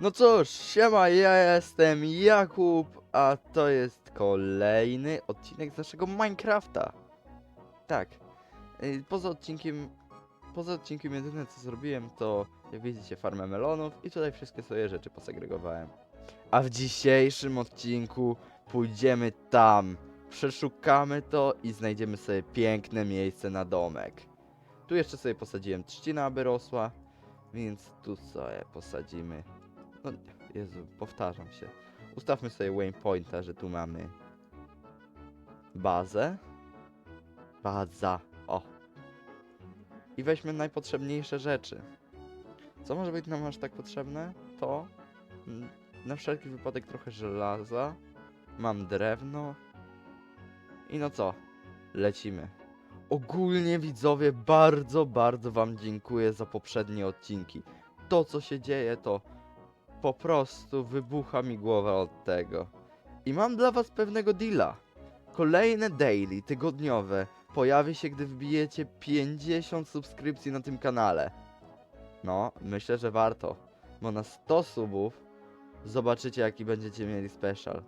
No cóż, siema, ja jestem Jakub, a to jest kolejny odcinek z naszego Minecrafta. Tak. y, Poza odcinkiem, poza odcinkiem jedyne co zrobiłem to, jak widzicie, farmę melonów i tutaj wszystkie swoje rzeczy posegregowałem. A w dzisiejszym odcinku pójdziemy tam, przeszukamy to i znajdziemy sobie piękne miejsce na domek. Tu jeszcze sobie posadziłem trzcina, aby rosła, więc tu sobie posadzimy no, Jezu, powtarzam się. Ustawmy sobie waypointa, że tu mamy bazę. Baza. O. I weźmy najpotrzebniejsze rzeczy. Co może być nam aż tak potrzebne? To mm, na wszelki wypadek trochę żelaza. Mam drewno. I no co? Lecimy. Ogólnie widzowie, bardzo, bardzo wam dziękuję za poprzednie odcinki. To co się dzieje to po prostu wybucha mi głowa od tego. I mam dla was pewnego deala. Kolejne daily, tygodniowe, pojawi się, gdy wbijecie 50 subskrypcji na tym kanale. No, myślę, że warto, bo na 100 subów zobaczycie, jaki będziecie mieli special.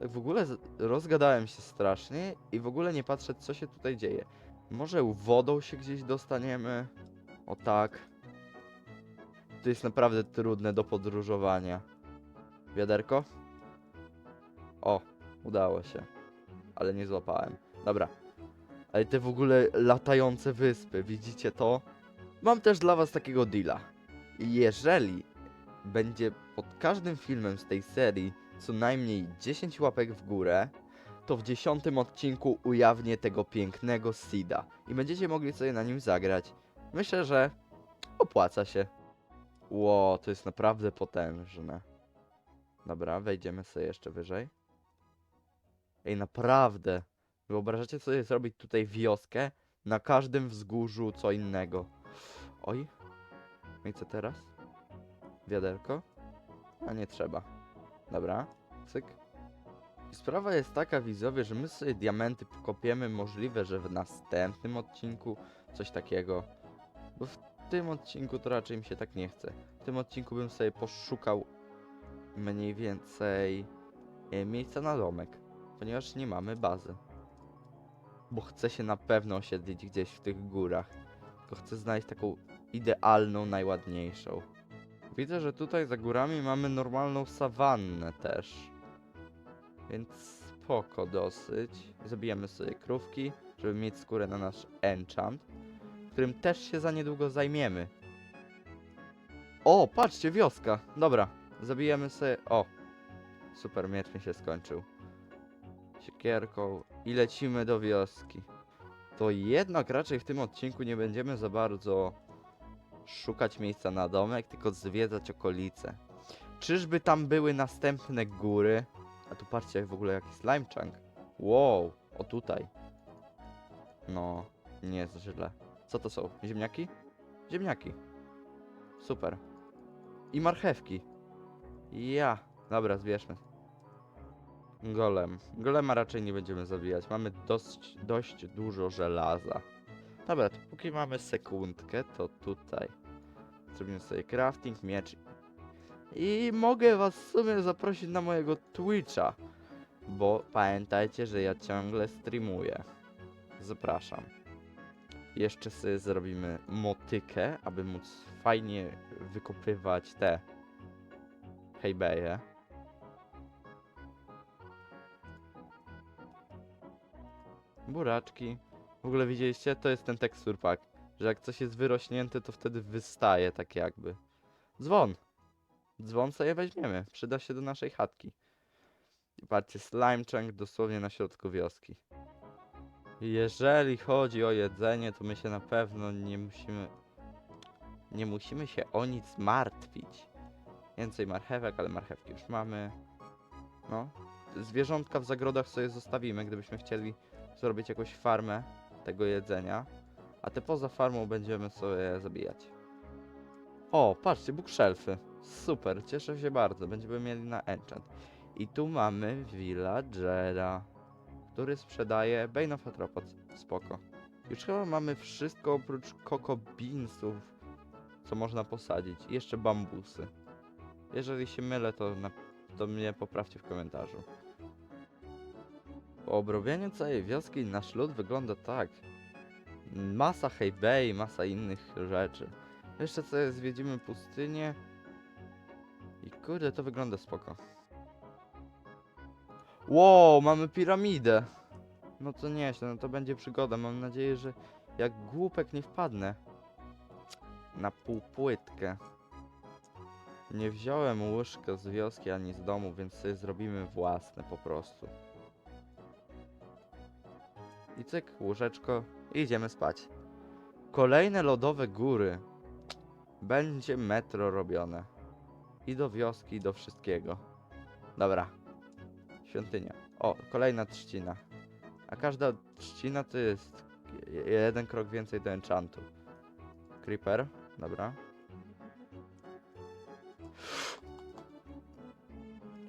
Tak w ogóle rozgadałem się strasznie i w ogóle nie patrzę, co się tutaj dzieje. Może wodą się gdzieś dostaniemy? O tak. To jest naprawdę trudne do podróżowania. Wiaderko? O, udało się. Ale nie złapałem. Dobra. Ale te w ogóle latające wyspy, widzicie to? Mam też dla was takiego deala. Jeżeli będzie pod każdym filmem z tej serii co najmniej 10 łapek w górę, to w dziesiątym odcinku ujawnię tego pięknego Sida i będziecie mogli sobie na nim zagrać. Myślę, że opłaca się. Ło, to jest naprawdę potężne. Dobra, wejdziemy sobie jeszcze wyżej. Ej, naprawdę. Wyobrażacie sobie zrobić tutaj wioskę? Na każdym wzgórzu co innego. Oj. No i co teraz? Wiaderko? A nie trzeba. Dobra, cyk. I sprawa jest taka, widzowie, że my sobie diamenty pokopiemy. Możliwe, że w następnym odcinku coś takiego. Bo w tym odcinku to raczej mi się tak nie chce. W tym odcinku bym sobie poszukał mniej więcej e, miejsca na domek, ponieważ nie mamy bazy. Bo chcę się na pewno osiedlić gdzieś w tych górach. Tylko chcę znaleźć taką idealną, najładniejszą. Widzę, że tutaj za górami mamy normalną sawannę też. Więc spoko dosyć. Zabijemy sobie krówki, żeby mieć skórę na nasz enchant którym też się za niedługo zajmiemy. O, patrzcie, wioska. Dobra, zabijemy sobie... O, super, miecz mi się skończył. Siekierką i lecimy do wioski. To jednak raczej w tym odcinku nie będziemy za bardzo szukać miejsca na domek, tylko zwiedzać okolice. Czyżby tam były następne góry? A tu patrzcie, w ogóle jaki slime chunk. Wow, o tutaj. No, nie jest źle. Co to są? Ziemniaki? Ziemniaki. Super. I marchewki. Ja. Dobra, zbierzmy. Golem. Golema raczej nie będziemy zabijać. Mamy dość, dość dużo żelaza. Dobra, to póki mamy sekundkę, to tutaj zrobimy sobie crafting, miecz. I mogę was w sumie zaprosić na mojego Twitcha. Bo pamiętajcie, że ja ciągle streamuję. Zapraszam. Jeszcze sobie zrobimy motykę, aby móc fajnie wykopywać te hejbeje. Buraczki. W ogóle widzieliście? To jest ten tekstur pack, że jak coś jest wyrośnięte, to wtedy wystaje tak jakby. Dzwon. Dzwon sobie weźmiemy. Przyda się do naszej chatki. I patrzcie, slime chunk dosłownie na środku wioski. Jeżeli chodzi o jedzenie, to my się na pewno nie musimy. Nie musimy się o nic martwić. Więcej marchewek, ale marchewki już mamy. No. Zwierzątka w zagrodach sobie zostawimy, gdybyśmy chcieli zrobić jakąś farmę tego jedzenia. A te poza farmą będziemy sobie zabijać. O, patrzcie, bookshelfy. Super, cieszę się bardzo. Będziemy mieli na enchant. I tu mamy villagera który sprzedaje Bane of Arthropods. Spoko. Już chyba mamy wszystko oprócz coco beansów, co można posadzić. I jeszcze bambusy. Jeżeli się mylę, to, na, to mnie poprawcie w komentarzu. Po obrobieniu całej wioski nasz lud wygląda tak. Masa hejbej, masa innych rzeczy. Jeszcze sobie zwiedzimy pustynię. I kurde, to wygląda spoko. Wow, mamy piramidę. No to nieźle, no to będzie przygoda. Mam nadzieję, że jak głupek nie wpadnę na półpłytkę. Nie wziąłem łóżka z wioski ani z domu, więc sobie zrobimy własne po prostu. I cyk, łóżeczko i idziemy spać. Kolejne lodowe góry. Będzie metro robione. I do wioski, i do wszystkiego. Dobra. Świątynia. O, kolejna trzcina. A każda trzcina to jest je- jeden krok więcej do enchantu. Creeper, dobra.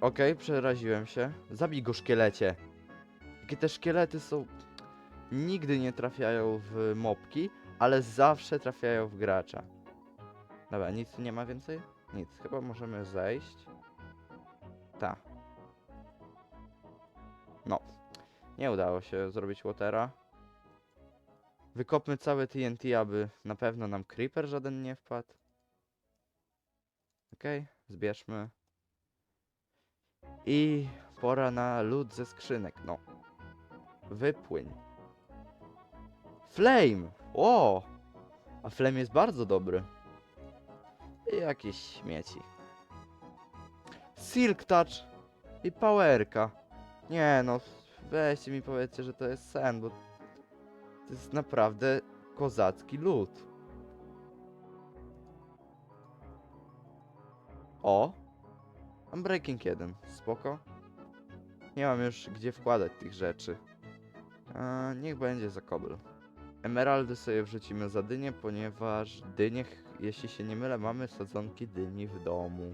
Okej, przeraziłem się. Zabij go szkielecie. Jakie te szkielety są... Nigdy nie trafiają w mopki, ale zawsze trafiają w gracza. Dobra, nic nie ma więcej? Nic, chyba możemy zejść. Ta. No. Nie udało się zrobić watera. Wykopmy całe TNT, aby na pewno nam creeper żaden nie wpadł. Okej, zbierzmy. I pora na lód ze skrzynek, no. Wypłyń. Flame! O! A flame jest bardzo dobry. I jakieś śmieci. Silk Touch i Powerka. Nie no, weźcie mi powiedzcie, że to jest sen, bo to jest naprawdę kozacki lód. O! Mam breaking 1, spoko. Nie mam już gdzie wkładać tych rzeczy. Niech będzie za kobel. Emeraldy sobie wrzucimy za dynię, ponieważ dynie, jeśli się nie mylę, mamy sadzonki dyni w domu.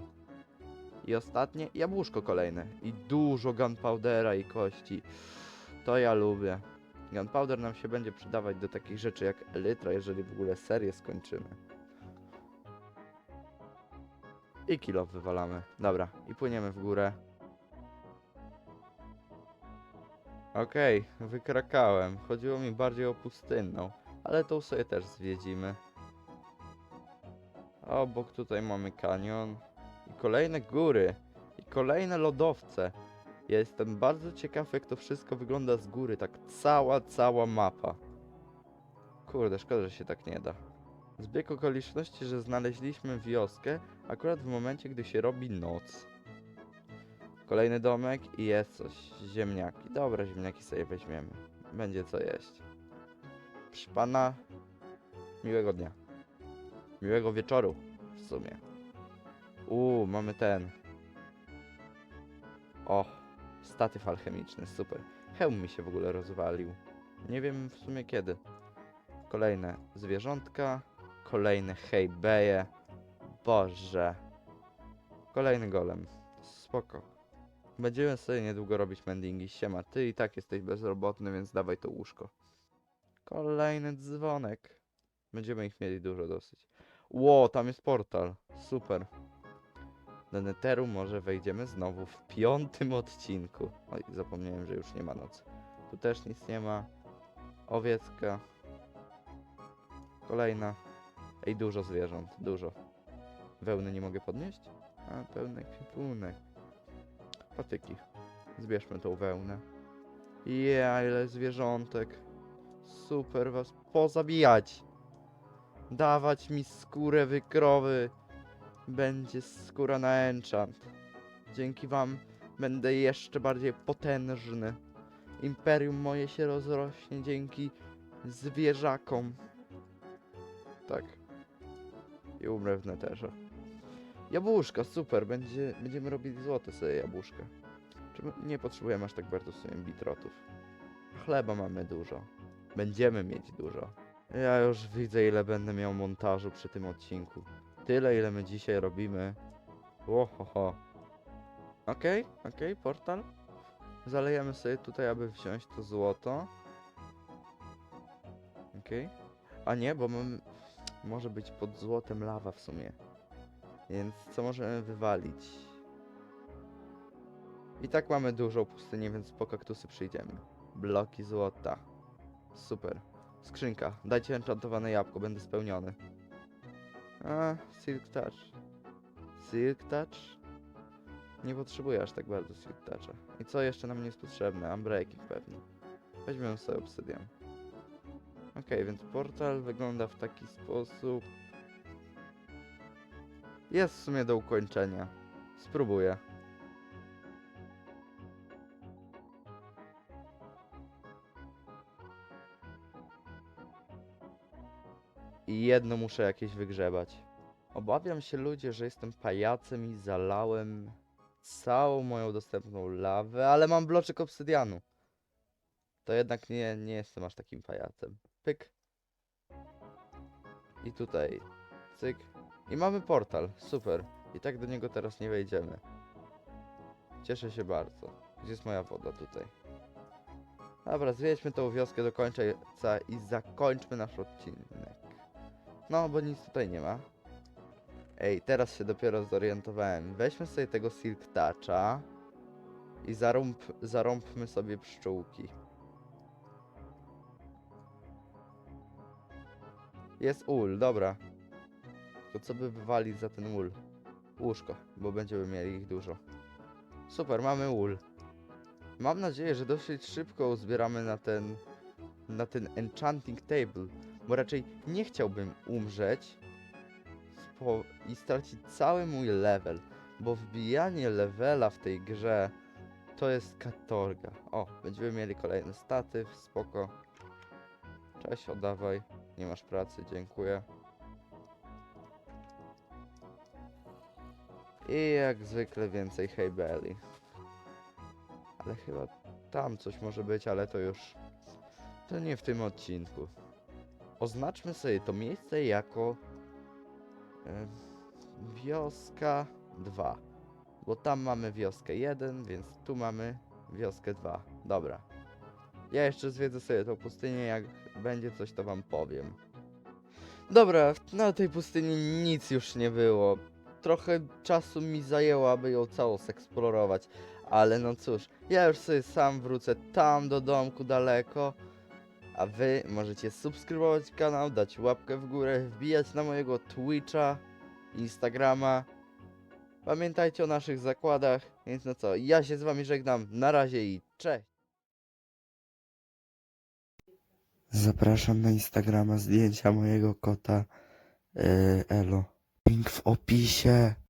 I ostatnie, jabłuszko kolejne. I dużo gunpowdera i kości. To ja lubię. Gunpowder nam się będzie przydawać do takich rzeczy jak elytra, jeżeli w ogóle serię skończymy. I kilo wywalamy. Dobra, i płyniemy w górę. Okej, wykrakałem. Chodziło mi bardziej o pustynną, ale tą sobie też zwiedzimy. Obok tutaj mamy kanion. Kolejne góry. I kolejne lodowce. Ja jestem bardzo ciekaw, jak to wszystko wygląda z góry. Tak cała, cała mapa. Kurde, szkoda, że się tak nie da. Zbieg okoliczności, że znaleźliśmy wioskę akurat w momencie, gdy się robi noc. Kolejny domek i jest coś. Ziemniaki. Dobra, ziemniaki sobie weźmiemy. Będzie co jeść. Proszę pana, miłego dnia. Miłego wieczoru w sumie. Uuu, mamy ten. O, statyw alchemiczny, super. Hełm mi się w ogóle rozwalił. Nie wiem w sumie kiedy. Kolejne zwierzątka. Kolejne hejbeje. Boże. Kolejny golem. Spoko. Będziemy sobie niedługo robić mendingi. Siema, ty i tak jesteś bezrobotny, więc dawaj to łóżko. Kolejny dzwonek. Będziemy ich mieli dużo dosyć. Ło, tam jest portal. Super. Do może wejdziemy znowu w piątym odcinku. Oj, zapomniałem, że już nie ma nocy. Tu też nic nie ma. Owiecka. Kolejna. Ej, dużo zwierząt, dużo. Wełny nie mogę podnieść? A, pełny kwipunek. Patyki. Zbierzmy tą wełnę. Ja, ile zwierzątek. Super was pozabijać. Dawać mi skórę wykrowy. Będzie skóra na enchant. Dzięki wam będę jeszcze bardziej potężny. Imperium moje się rozrośnie dzięki zwierzakom. Tak. I umrę w neterze. Jabłuszka, super, będzie, będziemy robili złote sobie jabłuszka. Nie potrzebujemy aż tak bardzo w sumie bitrotów? Chleba mamy dużo. Będziemy mieć dużo. Ja już widzę ile będę miał montażu przy tym odcinku. Tyle ile my dzisiaj robimy. Ohoho. Okej, okej, portal. Zalejemy sobie tutaj, aby wziąć to złoto. Okej. A nie, bo mam... Może być pod złotem lawa w sumie. Więc co możemy wywalić? I tak mamy dużą pustynię, więc po kaktusy przyjdziemy. Bloki złota. Super. Skrzynka. Dajcie enchantowane jabłko, będę spełniony. A, Silk Touch. Silk Touch? Nie potrzebuję aż tak bardzo Silk Toucha. I co jeszcze nam nie jest potrzebne? Unbreaking pewnie. Weźmiemy sobie obsydian. Okej, więc portal wygląda w taki sposób. Jest w sumie do ukończenia. Spróbuję. I jedno muszę jakieś wygrzebać. Obawiam się ludzie, że jestem pajacem i zalałem całą moją dostępną lawę, ale mam bloczek obsydianu. To jednak nie, nie jestem aż takim pajacem. Pyk. I tutaj. Cyk. I mamy portal. Super. I tak do niego teraz nie wejdziemy. Cieszę się bardzo. Gdzie jest moja woda? Tutaj. Dobra, zwiedźmy tą wioskę do końca i zakończmy nasz odcinek. No, bo nic tutaj nie ma. Ej, teraz się dopiero zorientowałem. Weźmy sobie tego Silk Toucha i zarąb, zarąbmy sobie pszczółki. Jest ul, dobra. Tylko co by wywalić za ten ul? Łóżko, bo będziemy mieli ich dużo. Super, mamy ul. Mam nadzieję, że dosyć szybko uzbieramy na ten na ten enchanting table, bo raczej nie chciałbym umrzeć i stracić cały mój level, bo wbijanie levela w tej grze to jest katorga. O, będziemy mieli kolejny statyw, spoko. Cześć, oddawaj. Nie masz pracy, dziękuję. I jak zwykle więcej Hey Belly. Ale chyba tam coś może być, ale to już... To nie w tym odcinku. Oznaczmy sobie to miejsce jako... E, wioska 2. Bo tam mamy wioskę 1, więc tu mamy wioskę 2. Dobra. Ja jeszcze zwiedzę sobie tą pustynię, jak będzie coś to wam powiem. Dobra, na tej pustyni nic już nie było. Trochę czasu mi zajęło, aby ją całą zeksplorować. Ale no cóż, ja już sobie sam wrócę tam do domku daleko. A wy możecie subskrybować kanał, dać łapkę w górę, wbijać na mojego Twitcha, Instagrama. Pamiętajcie o naszych zakładach, więc no co, ja się z wami żegnam, na razie i cześć! Zapraszam na Instagrama zdjęcia mojego kota yy, Elo. Link w opisie.